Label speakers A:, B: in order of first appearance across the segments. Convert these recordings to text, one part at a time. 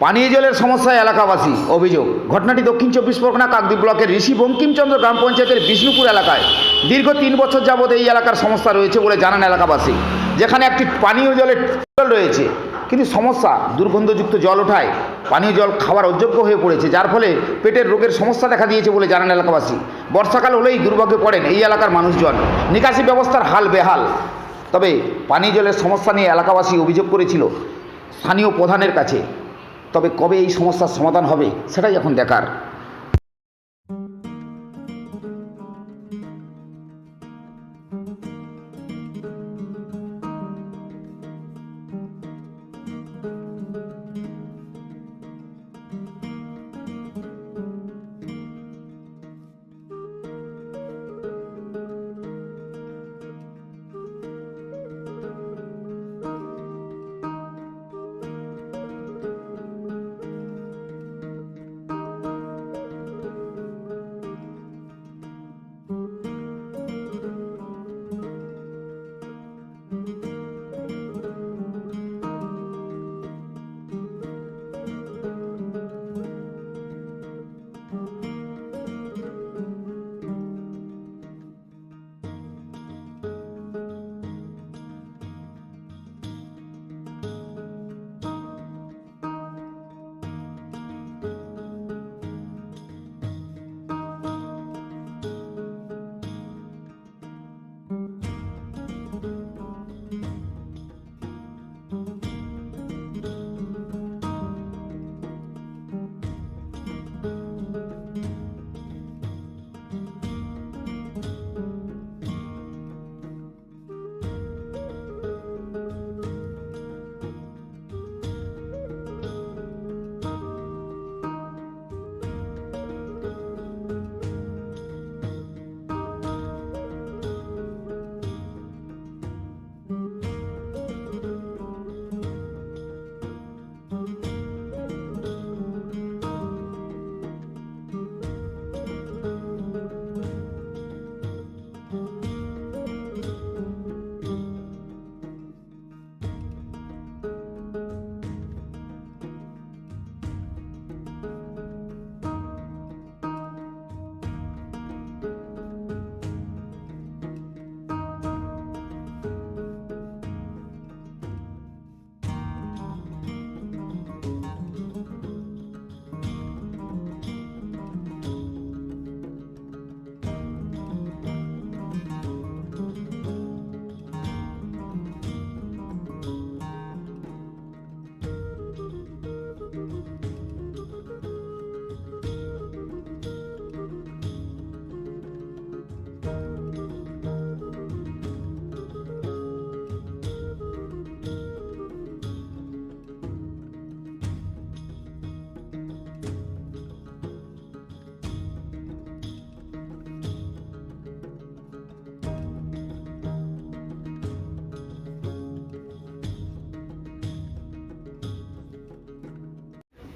A: পানীয় জলের সমস্যায় এলাকাবাসী, অভিযোগ। ঘটনাটি দক্ষিণ চব্বিশ পরগনা কাকদ্বীপ ব্লকের ঋষি বঙ্কিমচন্দ্র গ্রাম পঞ্চায়েতের বিষ্ণুপুর এলাকায়। দীর্ঘ তিন বছর যাবৎ এই এলাকার সমস্যা রয়েছে বলে জানান এলাকাবাসী। যেখানে একটি পানীয় জলের টিউবওয়েল রয়েছে। কিন্তু সমস্যা, দুর্গন্ধযুক্ত জল ওঠায় পানীয় জল খাওয়ার অযোগ্য হয়ে পড়েছে। যার ফলে পেটের রোগের সমস্যা দেখা দিয়েছে বলে জানান এলাকাবাসী। বর্ষাকাল হলেই দুর্ভোগে পড়েন এই এলাকার মানুষজন। নিকাশি ব্যবস্থার হাল বেহাল। তবে পানীয় জলের সমস্যা নিয়ে এলাকাবাসী অভিযোগ করেছিল। স্থানীয় প্রধানের কাছে। তবে কবে এই সমস্যার সমাধান হবে সেটাই এখন দেখার।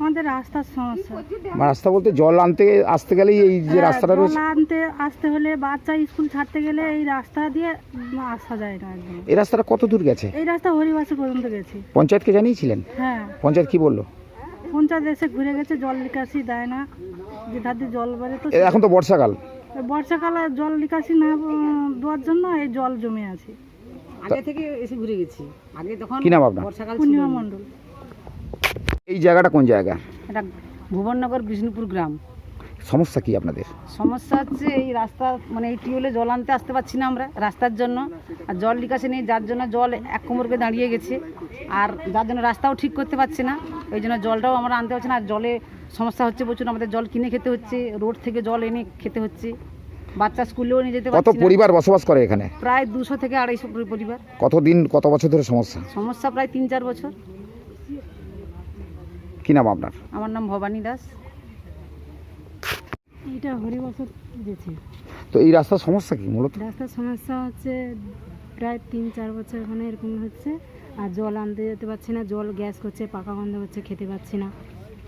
B: আমাদের রাস্তার সমস্যা।
A: রাস্তা বলতে জল আনতে আসতে গেলেই এই যে
B: হ্যাঁ,
A: রাস্তাটা
B: জল
A: রয়েছে।
B: আনতে আসতে হলে বাচ্চা স্কুল ছাড়তে গেলে এই রাস্তা দিয়ে আসা যায় না একদম।
A: এই রাস্তাটা কত দূর গেছে?
B: এই রাস্তা হরিবাসী পর্যন্ত গেছি।
A: পঞ্চায়েতকে জানিয়েছিলেন?
B: হ্যাঁ।
A: পঞ্চায়েত কি বলল?
B: পঞ্চায়েত এসে ঘুরে গেছে জল নিকাশি দেয় না। যে ধার দিয়ে জল বেড়ে তো
A: এ, এখন তো বর্ষাকাল।
B: বর্ষাকালে জল নিকাশি না উম, দেওয়ার জন্য এই জল জমে আছে।
C: আগে থেকে এসে ঘুরে গেছি। আগে তখন
A: কি নাম আপনার?
C: বর্ষাকাল ছিল।
B: পূর্ণিমা মণ্ডল।
A: এই জায়গাটা কোন জায়গা?
C: এটা ভুবননগর বিষ্ণুপুর গ্রাম।
A: সমস্যা কি আপনাদের?
C: সমস্যা হচ্ছে এই রাস্তা মানে এই টিউলে জল আনতে আসতে পারছি না আমরা রাস্তার জন্য। আর জল নিকাশে নেই যার জন্য জল এক কোমরকে দাঁড়িয়ে গেছে। আর যার জন্য রাস্তাও ঠিক করতে পারছি না ওই জন্য জলটাও আমরা আনতে পারছি না। আর জলে সমস্যা হচ্ছে প্রচুর আমাদের জল কিনে খেতে হচ্ছে রোড থেকে জল এনে খেতে হচ্ছে। বাচ্চা স্কুলেও নিয়ে যেতে
A: কত পরিবার বসবাস করে এখানে?
C: প্রায় দুশো থেকে আড়াইশো পরিবার।
A: কতদিন কত বছর ধরে সমস্যা?
C: সমস্যা প্রায় তিন চার বছর।
A: কি নাম আপনার?
C: আমার নাম ভবানী দাস।
B: এটা হরিবাসর গেছে।
A: তো এই রাস্তার সমস্যা কি মূলত?
B: রাস্তার সমস্যা হচ্ছে প্রায় তিন চার বছর ওখানে এরকম হচ্ছে। আর জল আনতে যেতে পারছি না জল গ্যাস করছে পাকা গন্ধ হচ্ছে খেতে পাচ্ছি না।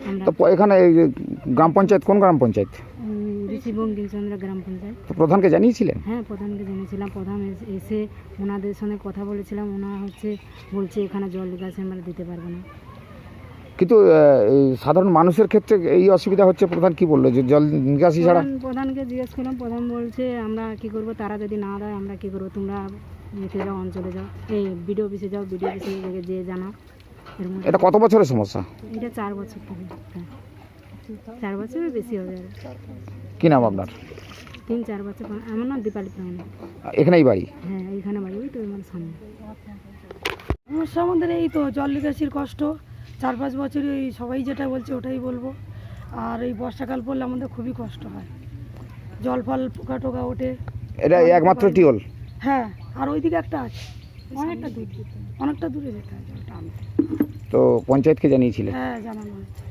B: আমরা
A: তো এখানে এই যে গ্রাম পঞ্চায়েত কোন গ্রাম পঞ্চায়েত?
B: ঋষি বঙ্কিমচন্দ্র গ্রাম পঞ্চায়েত।
A: তো প্রধানকে জানিয়েছিলেন?
B: হ্যাঁ প্রধানকে জেনেছিলাম প্রধান এস- এসে ওনাদের সঙ্গে কথা বলেছিলাম। ওনারা হচ্ছে বলছে এখানে জল নিকাশি আমরা দিতে পারব না।
A: কিন্তু সাধারণ মানুষের ক্ষেত্রে এই অসুবিধা হচ্ছে প্রধান কি বলল? যে জল নিকাশি ছাড়া?
B: প্রধানকে জিজ্ঞেস করলাম প্রধান বলছে আমরা কি করব? তারা যদি না দেয় আমরা কি করব? তোমরা যাও অঞ্চলে যাও। এই বিডিও অফিসে যাও বিডিও অফিসে গিয়ে যেয়ে জানাও
A: এটা কত বছরের সমস্যা?
B: এটা চার বছর থেকে হ্যাঁ। চার বছরের বেশি হবে আর।
A: কি নাম আপনার?
B: তিন চার বছর আমার নাম দীপালি প্রামাণিক
A: এখানেই বাড়ি?
B: হ্যাঁ এইখানে বাড়ি ওই তো আমার সামনে।
D: সমস্যা আমাদের এই তো জল নিকাশির কষ্ট। চার পাঁচ বছরই ওই সবাই যেটা বলছে ওটাই বলব। আর এই বর্ষাকাল পড়লে আমাদের খুবই কষ্ট হয়। জল ফল পোকা টোকা ওঠে।
A: এটা একমাত্র টিওল
D: হ্যাঁ আর ওইদিকে একটা আছে। অনেকটা দূর। অনেকটা দূরে যেতে হয় জলটা আনতে।
A: তো পঞ্চায়েতকে জানিয়েছিলেন
D: হ্যাঁ জানানো হয়েছে।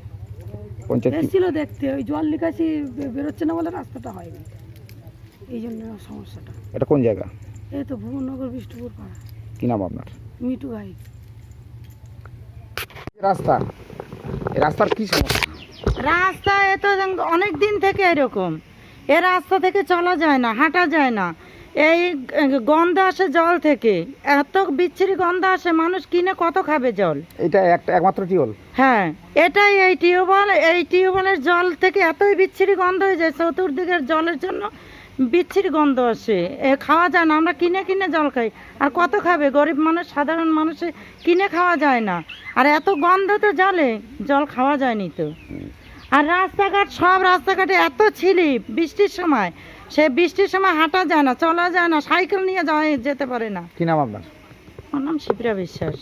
A: পঞ্চায়েত
D: এসেছিল দেখতে ওই জল নিকাশি বেরোচ্ছে না বলে রাস্তাটা হয়নি। এই জন্য সমস্যাটা।
A: এটা কোন জায়গা?
D: এই তো ভুবননগর বিষ্ণুপুর পাড়া।
A: কি নাম আপনার?
D: মিটু ভাই।
A: রাস্তা। রাস্তার কি সমস্যা?
E: রাস্তা এ তো অনেক দিন থেকে এরকম। এ রাস্তা থেকে চলা যায় না হাঁটা যায় না। এই গন্ধ আসে জল থেকে। এত বিচ্ছিরি গন্ধ আসে মানুষ কিনে কত খাবে জল?
A: এটা একটা একমাত্র টিওল
E: হ্যাঁ এটাই এই টিউবওয়েল। এই টিউবওয়েলের জল থেকে এতই বিচ্ছিরি গন্ধ হয়ে যায় চতুর্দিকের জলের জন্য বিচ্ছিরি গন্ধ আসে। এ খাওয়া যায় না আমরা কিনে কিনে জল খাই। আর কত খাবে? গরিব মানুষ সাধারণ মানুষে কিনে খাওয়া যায় না। আর এত গন্ধ তো জলে জল খাওয়া যায়নি তো। আর রাস্তাঘাট সব রাস্তাঘাটে এত ছিলি বৃষ্টির সময়। সে বৃষ্টির সময় হাঁটা যায় না চলা যায় না সাইকেল নিয়ে যাওয়া যেতে পারে না।
A: কি নাম আপনার?
E: আমার নাম শিপ্রা বিশ্বাস।